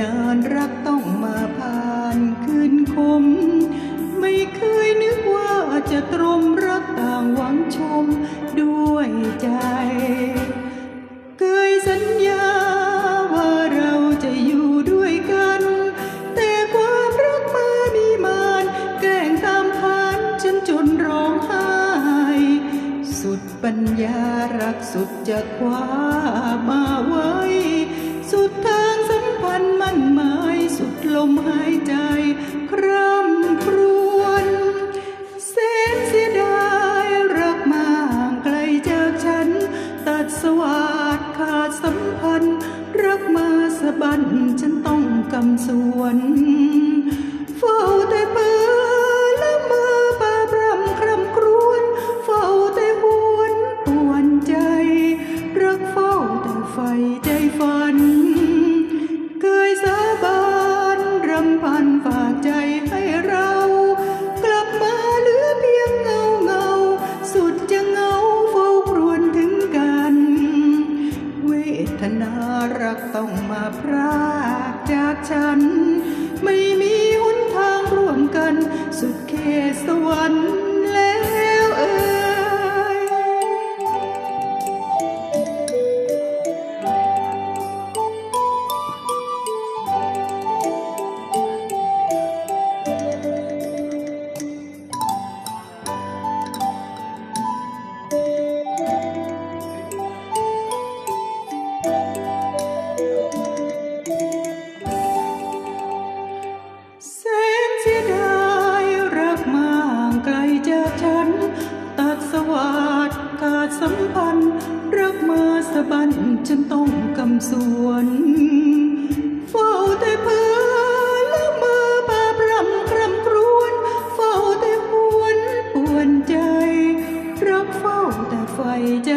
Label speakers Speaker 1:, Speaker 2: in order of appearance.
Speaker 1: นานรักต้องมาผ่านคืนคม ไม่เคยนึกว่าจะตรมรักต่างหวังชมด้วยใจ เคยสัญญาว่าเราจะอยู่ด้วยกัน แต่ความรักมามีมานแกล้งตามพานจนจนร้องไห้ สุดปัญญารักสุดจะคว้ามาไว้ สุดท้าย วาดขาดสัมพันธ์ รักมาสะบันฉันต้องกำสวนเฝ้าแต่เปือและมือปาบรำคร่ำครวญเฝ้าแต่หวนปวนใจ รักเฝ้าแต่ไฟ รักต้องมาพรากจากฉันะบันฉันต้องกำสวนเฝ้าแต่เพื่อและมือปาปรำคร่ำครวญเฝ้าแต่หวนปวนใจ รักเฝ้าแต่ไฟใจ